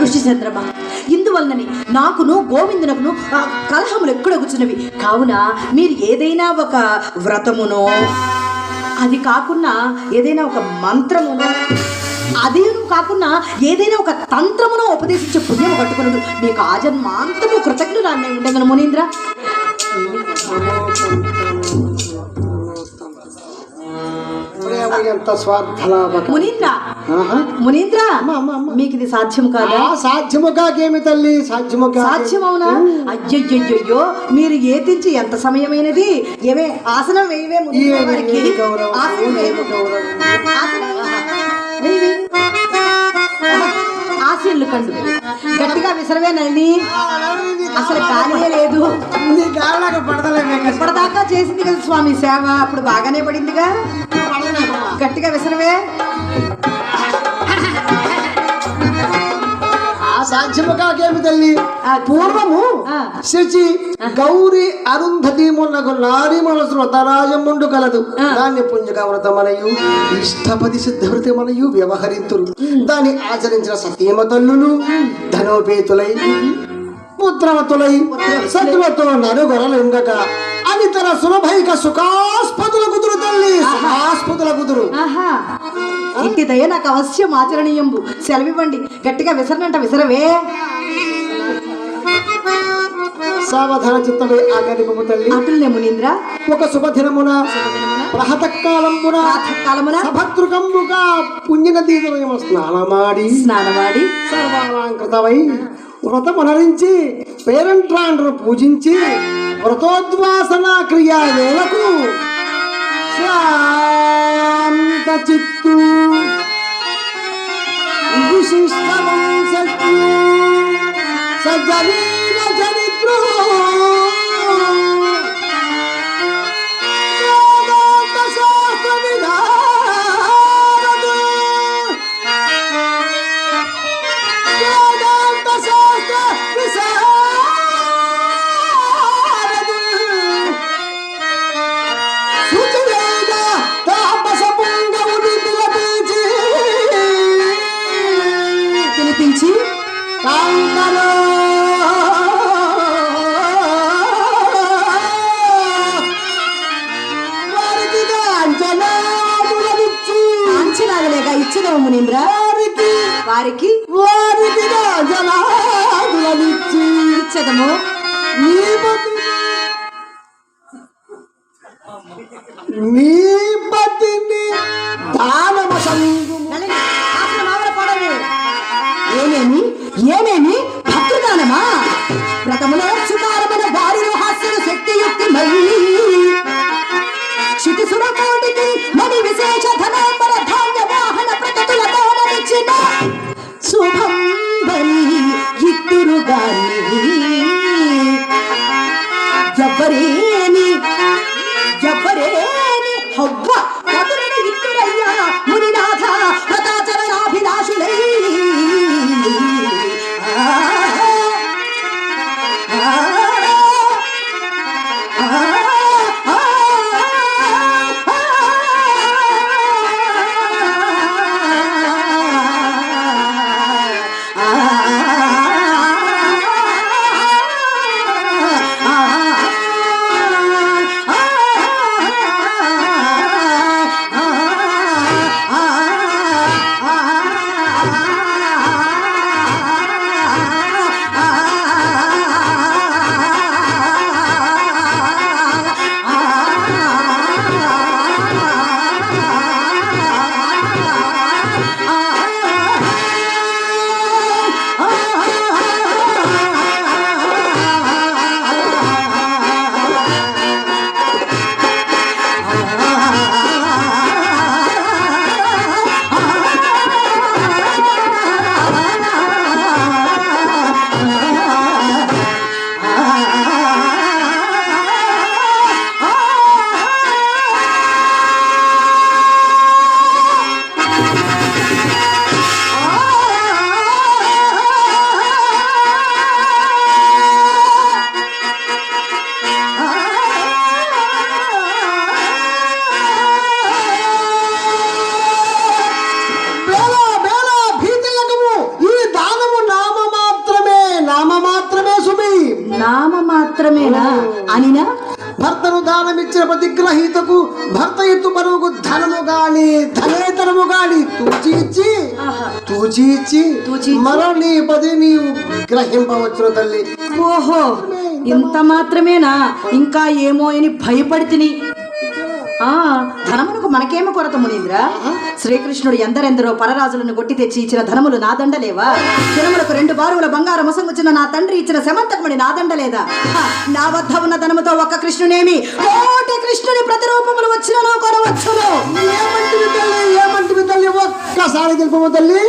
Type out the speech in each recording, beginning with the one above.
ఋషిచంద్రమ ఇందువలనని నాకును గోవిందునకును కలహములు ఎక్కడొచ్చున్నవి కావున మీరు ఏదైనా ఒక వ్రతమునో అది కాకుండా ఏదైనా ఒక మంత్రమునో అదేను కాకుండా ఏదైనా ఒక తంత్రమునో ఉపదేశించే పుణ్యము కట్టుకున్నది మీకు ఆజన్మాంతము కృతజ్ఞురాన్ని ఉండగలను మునీంద్ర. ఎంత స్వార్థలాభక మునీంద్ర. మునీంద్ర. మీకు ఇది సాధ్యం కాదా? సాధ్యము కాకేమి తల్లి? సాధ్యము? సాధ్యమవునా? అయ్యయ్యయ్యో మీరు ఏతించి ఎంత సమయమైనది? ఏమే ఆసనం వేయవే ఆసనం ఏమి ఆశీర్లు కండు. గట్టిగా విసరవేనండి అసలు ఖాళీ లేదు. ఇప్పటిదాకా చేసింది కదా స్వామి సేవ అప్పుడు బాగానే పడిందిగా. గట్టిగా విసరవే. సాధ్యము కాకేమి తల్లి. ఆ, పూర్వము. శచి గౌరి అరుంధతి మున్నగు నారి మనసు వ్రతరాజముండు కలదు. ఆ. దాన్ని పుంజక వ్రతమనయు ఇష్టపది సిద్ధవృతి మనయు వ్యవహరింతురు దాన్ని ఆచరించిన సతీమ తల్లులు ధనోపేతులై పుత్రవతులై సత్తులతో నరుగొరలుండక అని తన సులభైక సుఖాస్పదుల ఇట్టి దయ నాకు అవశ్యం ఆచరణీయంబు. సెలవివ్వండి. గట్టిగా విసరనంట విసరవే. సావధాన చిత్తమే ఆగరిపము తల్లి. అటులనే మునీంద్ర. ఒక శుభదినమున ప్రహతకాలమున కాలమున సభద్రుకముగా పుణ్యనదీ స్నానమాడి స్నానమాడి. సర్వాలంకృతమై వ్రతమునరించి పేరంట్రాండ్రు పూజించి వ్రతోద్వాసన క్రియా శాంత చిత్తు. విశిష్టవంశత్తు సజరీన చరిత్రు ఇచ్చదము నీ నీ పతిని దానమ. ఏమేమి? ఏమేమి? భక్తృదానమా? వ్రతములో సుతారమైన వారిలో హాస్యను శక్తియుక్తి మళ్ళీ. కోటికి మణి విశేష ధనాంబర ధాన్య వాహన ప్రకటులతో నడిచిన శుభం బలి ఇత్తురు గాని করি భర్తను దానమిచ్చిన ప్రతిగ్రహీతకు భర్త ఎత్తు బరువుకు ధనము గాని ధనేతరము గాని తూచి ఇచ్చి. తూచి ఇచ్చి. మరో నీ పది నీవు గ్రహింపవచ్చును తల్లి ఓహో ఇంత మాత్రమేనా ఇంకా ఏమో అని భయపడితిని ధనమునకు మనకేమో కొరత మునీంద్ర? శ్రీకృష్ణుడు ఎందరెందరో పరరాజులను కొట్టి తెచ్చి ఇచ్చిన ధనములు నా దండలేవా? జనములకు రెండు బారువుల బంగారం ముసంగుచిన నా తండ్రి ఇచ్చిన శమంతకముడి నా దండలేదా? నా వద్ద ఉన్న ధనముతో ఒక్క కృష్ణునేమి కోటి కృష్ణుని ప్రతిరూపములు వచ్చినను కొనవచ్చును. ఏమంటివి తల్లి? ఏమంటివి తల్లి? ఒక్కసారి తెలుపము తల్లి.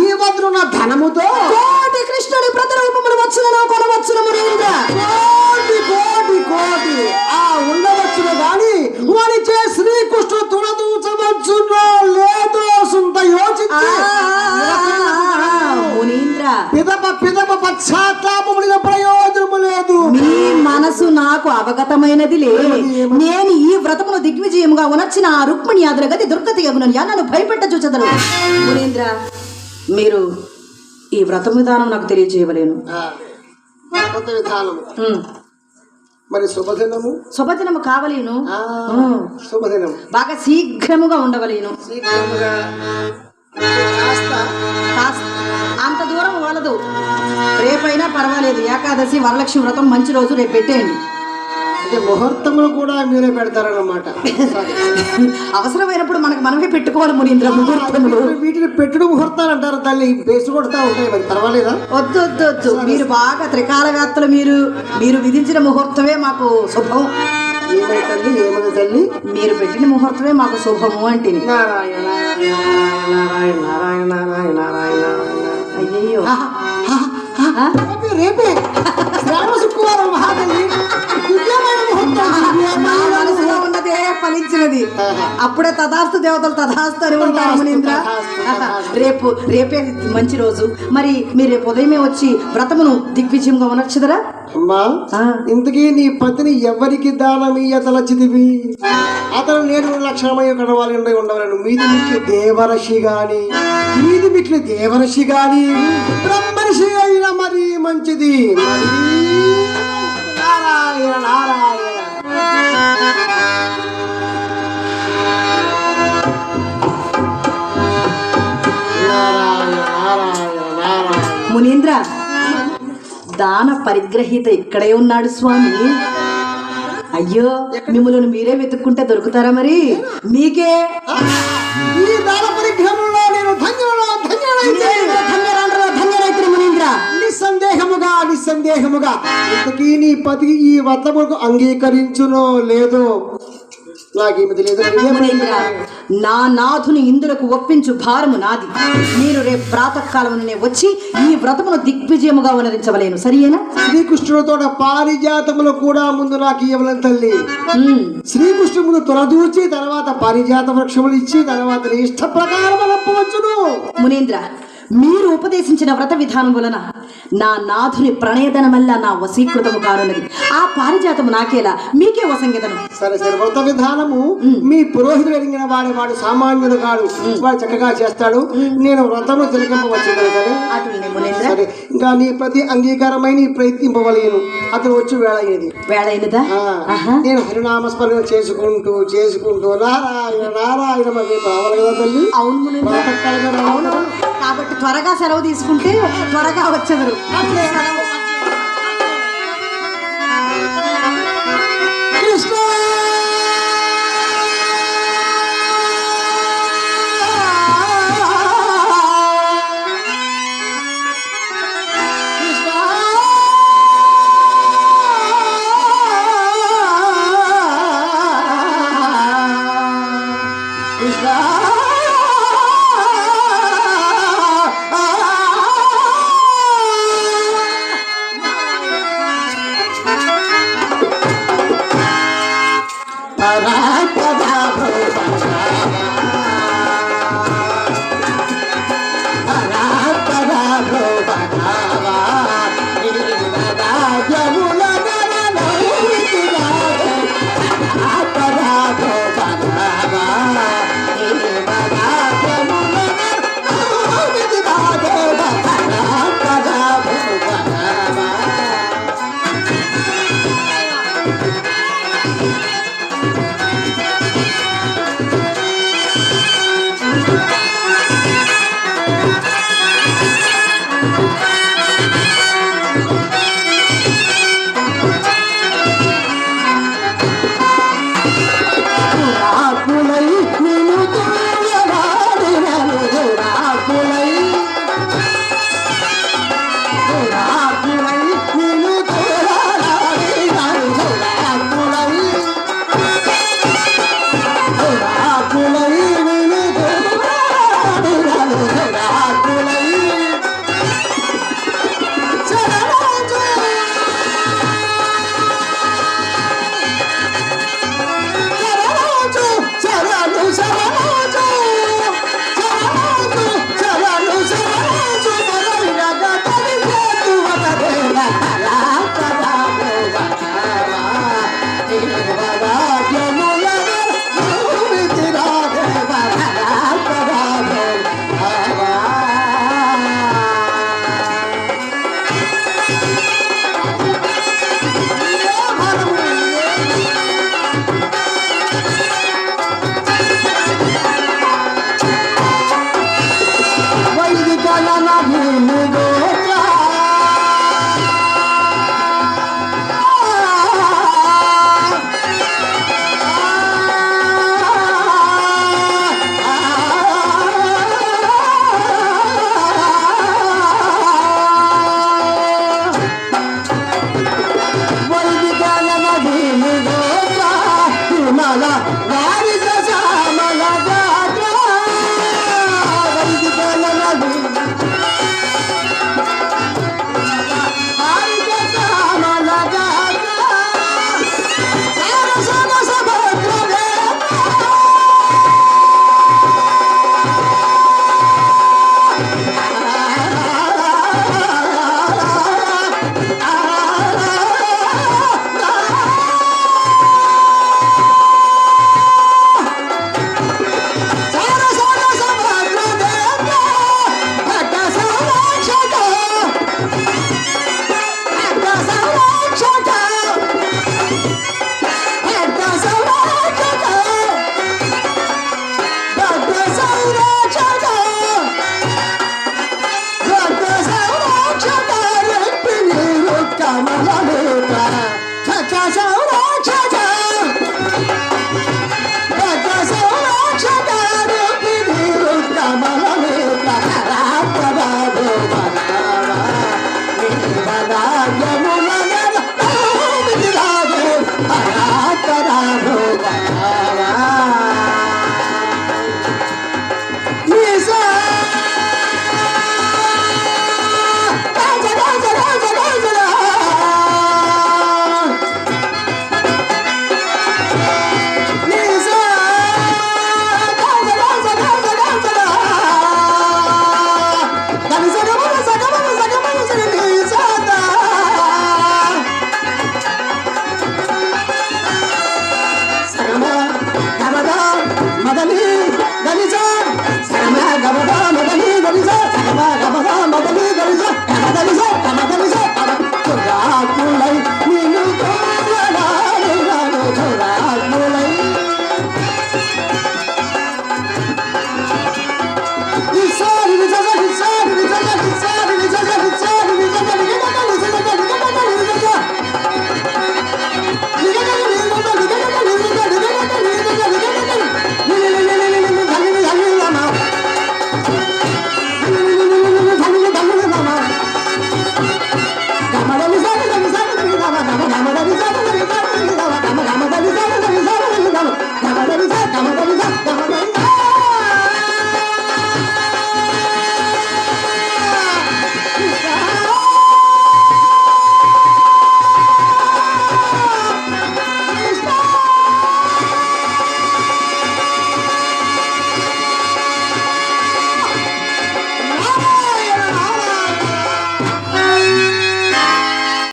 నీ వద్ద ఉన్న ధనముతో కోటి కృష్ణుని ప్రతిరూపములు వచ్చినను కొనవచ్చును మునీంద్ర. కోటి కోటి కోటి. ఆ ఉండవచ్చును గాని వారిచే శ్రీకృష్ణుడు తుడదూచవచ్చునో లేదో సుంత యోచించి మునీంద్ర. పిదప పిదప పశ్చాత్తాపముడిన ప్రయోజనము లేదు. మీ మనసు నాకు అవగతమైనది లే. నేను ఈ వ్రతమును దిగ్విజయముగా ఉనర్చిన ఆ రుక్మిణి అదరగతి దుర్గతి యగునని నన్ను భయపెట్ట చూచదరు మునీంద్ర మీరు ఈ వ్రతం విధానం నాకు తెలియజేయవలేను. మరి శుభదినము? శుభదినము కావలేను. శుభదినము. బాగా శీఘ్రముగా ఉండవలేను శీఘ్రముగా. కాస్త. కాస్త. అంత దూరం వలదు. రేపైనా పర్వాలేదు. ఏకాదశి వరలక్ష్మి వ్రతం మంచి రోజు రేపు పెట్టేయండి. అంటే ముహూర్తములు కూడా మీరే పెడతారన్నమాట. అవసరమైనప్పుడు మనకు మనమే పెట్టుకోవాలి మునీంద్ర ముహూర్తములు. వీటిని పెట్టుడు ముహూర్తాలు అంటారు తల్లి. బేసు కొడతా ఉంటాయి మరి పర్వాలేదా? వద్దు వద్దు వద్దు. మీరు బాగా త్రికాలవేత్తలు మీరు మీరు విధించిన ముహూర్తమే మాకు శుభం. ఏమై తల్లి ఏమని తల్లి? మీరు పెట్టిన ముహూర్తమే మాకు శుభము అంటిని. నారాయణ నారాయణ నారాయణ నారాయణ నారాయణ నారాయణ. అయ్యయ్యో? రేపే. శుక్రవారం మహాతల్లి దివ్యమైన ముహూర్తం నా దివ్యమైన మనసులో ఉన్నదే ఫలించినది అప్పుడే తథాస్తు దేవతలు తథాస్తు అని ఉంటారు మునీంద్ర. రేపు రేపే మంచి రోజు. మరి మీరు రేపు ఉదయమే వచ్చి వ్రతమును దిగ్విజయంగా ఉనర్చుదరా అమ్మా. ఇంతకీ నీ పతిని ఎవరికి దానమీయ తలచిదివి అతను నేను లక్షణమయ్య కడవాలి ఉండవలను. మీది మిట్లి దేవరషి గాని. మీది మిట్లి దేవరషి గాని. బ్రహ్మర్షి అయిన మరి మంచిది. మరి నారాయణ నారాయణ. మునీంద్ర దాన పరిగ్రహీత ఇక్కడే ఉన్నాడు స్వామి. అయ్యో మిమ్మల్ని మీరే వెతుక్కుంటే దొరుకుతారా మరి? మీకే? ఈ దాన పరిగ్రహంలో నేను ధన్యుడు ధన్యుడైతే నిస్సందేహముగా నిస్సందేహముగా. ఇంతకీ నీ పతి ఈ వ్రతముకు అంగీకరించునో లేదో? నా నాథుని ఇందులకు ఒప్పించు భారము నాది. మీరు రేపు ప్రాతకాలమునే వచ్చి ఈ వ్రతమును దిగ్విజయముగా ఉనరించవలేను సరియేనా? శ్రీకృష్ణుడితో పారిజాతములు కూడా ముందు నాకు ఇవ్వలేని తల్లి. శ్రీకృష్ణుడు తొలదూచి తర్వాత పారిజాత వృక్షములు ఇచ్చి తర్వాత ఇష్ట ప్రకారం మునీంద్ర మీరు ఉపదేశించిన వ్రత విధానం వలన నా నాథుని ప్రణయదనమల్ల నా వశీకృతము కానున్నది. ఆ పారిజాతము నాకేలా? మీకే వసంగతను సరే సరే. వ్రత విధానము మీ పురోహితుడు అడిగిన వాడి వాడు సామాన్యుడు కాడు. వాడు చక్కగా చేస్తాడు. నేను వ్రతము తిలకింపవచ్చు మునీంద్ర సరే. ఇంకా నీ ప్రతి అంగీకారమై నీ ప్రయత్నింపవలేను అతను వచ్చి వేళ అయ్యేది. నేను హరినామస్మరణ చేసుకుంటూ చేసుకుంటూ నారాయణ నారాయణ మరి రావాలి కదా తల్లి? అవును కదా? కాబట్టి త్వరగా సెలవు తీసుకుంటే త్వరగా వచ్చెదరు.